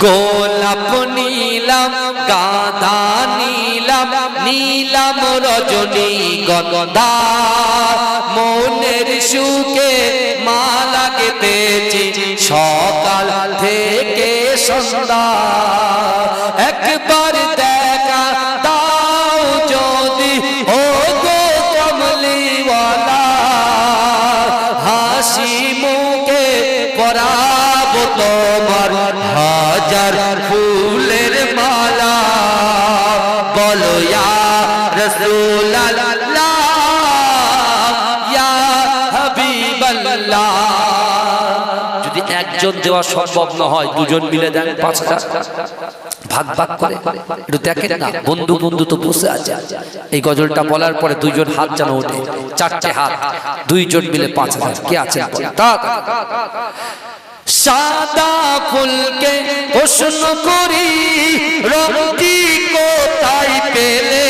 গোলাপ নীলাম, গাধা নীলাম নীলাম রজনী গন্ধা মনের সুখে মালা গেতেছি সকাল থেকে সন্ধ্যা। একবার দেখা দাও যদি ও গো কমলিওয়ালা। হাসি মুখে পরাবো তোমার হাজার ফুলের মালা। বলো রাসূলুল্লাহ যদি একজন দেওয়া সম্ভব না হয়, দুজন মিলে দেন ভাগ ভাগ করে। বন্ধু বন্ধু তো বসে আছে। এই গজলটা বলার পরে দুইজন হাত যেন ওঠে। চারটে হাত, দুইজন মিলে পাঁচ হাজার। কে সাদা প্রশ্ন করি রক্তি কোথায় পেলে?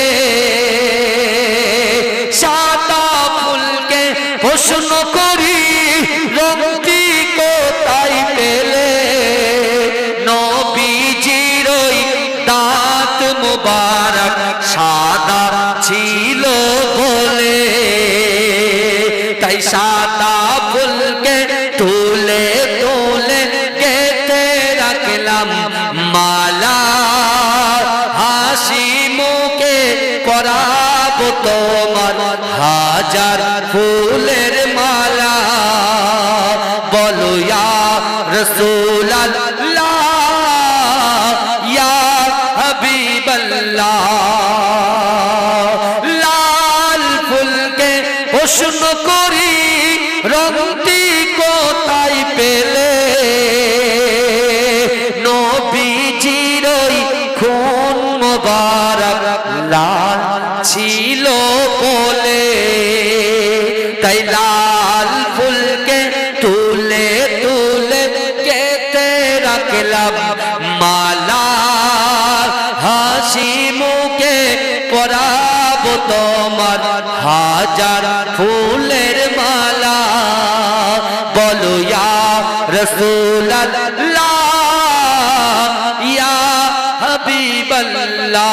সাদা ফুলকে প্রশ্ন করি রক্তি কোথায় পেলে? নবীজির ওই দাঁত মুবারক সাদা ছিল বলে। তাই সাদা ফুলকে রাখলাম মালা হাসি মুখে পরাবো তোমার। হাজার ফুলের মালা। বলো ইয়া রসুলাল্লাহ, ইয়া হাবিবাল্লাহ। লাল ফুলকে প্রশ্ন করি, রংটি মোবারক লাল ছিল বলে, তাই লাল ফুলকে তুলে তুলে কেতে রাখলাম। মালা হাসি মুখে পরাবো তোমার হাজার ফুলের মালা। বলো রসুল্লাহ ইয়া হাবিবাল্লাহ।